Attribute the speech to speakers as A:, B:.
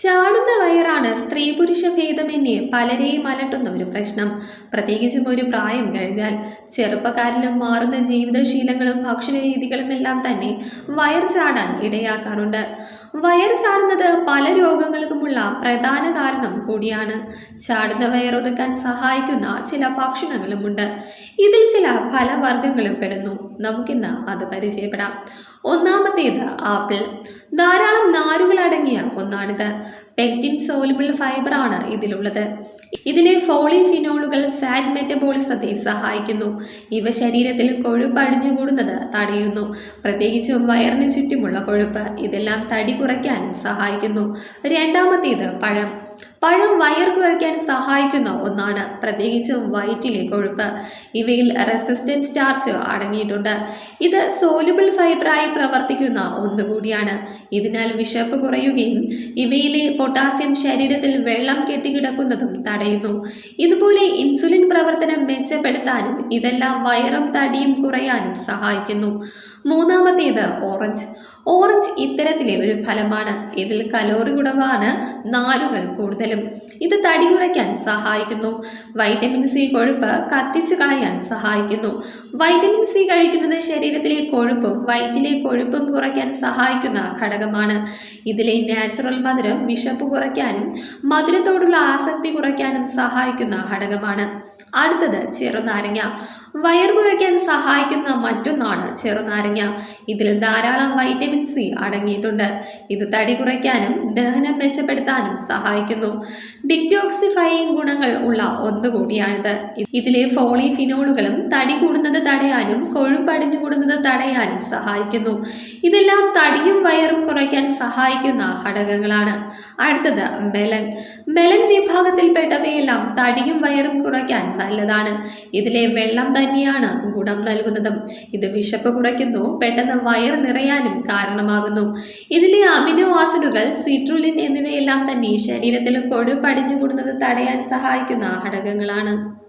A: ചാടുന്ന വയറാണ് സ്ത്രീ പുരുഷ ഭേദമെന്നേ പലരെയും അലട്ടുന്ന ഒരു പ്രശ്നം. പ്രത്യേകിച്ചും ഒരു പ്രായം കഴിഞ്ഞാൽ ചെറുപ്പക്കാരിലും മാറുന്ന ജീവിതശീലങ്ങളും ഭക്ഷണ രീതികളും എല്ലാം തന്നെ വയർ ചാടാൻ ഇടയാക്കാറുണ്ട്. വയർ ചാടുന്നത് പല രോഗങ്ങൾക്കുമുള്ള പ്രധാന കാരണം കൂടിയാണ്. ചാടുന്ന വയർ ഒതുക്കാൻ സഹായിക്കുന്ന ചില ഭക്ഷണങ്ങളുമുണ്ട്. ഇതിൽ ചില ഫലവർഗങ്ങളും പെടുന്നു. നമുക്കിന്ന് അത് പരിചയപ്പെടാം. ഒന്നാമത്തേത് ആപ്പിൾ. ധാരാളം നാരുകൾ അടങ്ങിയ ഒന്നാണിത്. പെക്റ്റിൻ സോലുബിൾ ഫൈബർ ആണ് ഇതിലുള്ളത്. ഇതിലെ ഫോളിഫിനോളുകൾ ഫാറ്റ് മെറ്റബോളിസത്തെ സഹായിക്കുന്നു. ഇവ ശരീരത്തിൽ കൊഴുപ്പ് അടിഞ്ഞുകൂടുന്നത് തടയുന്നു. പ്രത്യേകിച്ചും വയറിന് ചുറ്റുമുള്ള കൊഴുപ്പ് ഇതെല്ലാം തടി കുറയ്ക്കാനും സഹായിക്കുന്നു. രണ്ടാമത്തേത് പഴം. പഴം വയർ കുറയ്ക്കാൻ സഹായിക്കുന്ന ഒന്നാണ്. പ്രത്യേകിച്ചും വയറ്റിലെ കൊഴുപ്പ് ഇവയിൽ റെസിസ്റ്റന്റ് സ്റ്റാർച്ച് അടങ്ങിയിട്ടുണ്ട്. ഇത് സോലുബിൾ ഫൈബറായി പ്രവർത്തിക്കുന്ന ഒന്നുകൂടിയാണ് ഇതിനാൽ വിശപ്പ് കുറയുകയും ഇവയിലെ പൊട്ടാസ്യം ശരീരത്തിൽ വെള്ളം കെട്ടിക്കിടക്കുന്നതും തടയുന്നു. ഇതുപോലെ ഇൻസുലിൻ പ്രവർത്തനം മെച്ചപ്പെടുത്താനും ഇതെല്ലാം വയറും തടിയും കുറയാനും സഹായിക്കുന്നു. മൂന്നാമത്തേത് ഓറഞ്ച് ഓറഞ്ച് ഇത്തരത്തിലെ ഒരു ഫലമാണ്. ഇതിൽ കലോറി കുറവാണ് നാരുകൾ കൂടുതലും. ഇത് തടി കുറയ്ക്കാൻ സഹായിക്കുന്നു. വൈറ്റമിൻ സി കൊഴുപ്പ് കത്തിച്ചു കളയാൻ സഹായിക്കുന്നു. വൈറ്റമിൻ സി കഴിക്കുന്നത് ശരീരത്തിലെ കൊഴുപ്പും വയറ്റിലെ കൊഴുപ്പും കുറയ്ക്കാൻ സഹായിക്കുന്ന ഘടകമാണ്. ഇതിലെ നാച്ചുറൽ മധുരം വിശപ്പ് കുറയ്ക്കാനും മധുരത്തോടുള്ള ആസക്തി കുറയ്ക്കാനും സഹായിക്കുന്ന ഘടകമാണ്. അടുത്തത് ചെറുനാരങ്ങ. വയർ കുറയ്ക്കാൻ സഹായിക്കുന്ന മറ്റൊന്നാണ് ചെറുനാരങ്ങ. ഇതിൽ ധാരാളം വൈറ്റമിൻ സി അടങ്ങിയിട്ടുണ്ട്. ഇത് തടി കുറയ്ക്കാനും ദഹനം മെച്ചപ്പെടുത്താനും സഹായിക്കുന്നു. ഡിറ്റോക്സിഫൈയിങ് ഗുണങ്ങൾ ഉള്ള ഒന്നുകൂടിയാണിത്. ഇതിലെ ഫോളിഫിനോളുകളും തടി കൂടുന്നത് തടയാനും കൊഴുപ്പടിഞ്ഞു കൂടുന്നത് തടയാനും സഹായിക്കുന്നു. ഇതെല്ലാം തടിയും വയറും കുറയ്ക്കാൻ സഹായിക്കുന്ന ഘടകങ്ങളാണ്. അടുത്തത് മെലൻ മെലൻ വിഭാഗത്തിൽപ്പെട്ടവയെല്ലാം തടിയും വയറും കുറയ്ക്കാൻ നല്ലതാണ്. ഇതിലെ വെള്ളം തന്നെയാണ് ഗുണം നൽകുന്നതും. ഇത് വിശപ്പ് കുറയ്ക്കുന്നു പെട്ടെന്ന് വയർ നിറയാനും കാരണമാകുന്നു. ഇതിലെ അമിനോ ആസിഡുകൾ സിട്രുലിൻ എന്നിവയെല്ലാം തന്നെ ശരീരത്തിൽ കൊഴു പടിഞ്ഞുകൂടുന്നത് തടയാൻ സഹായിക്കുന്ന ഘടകങ്ങളാണ്.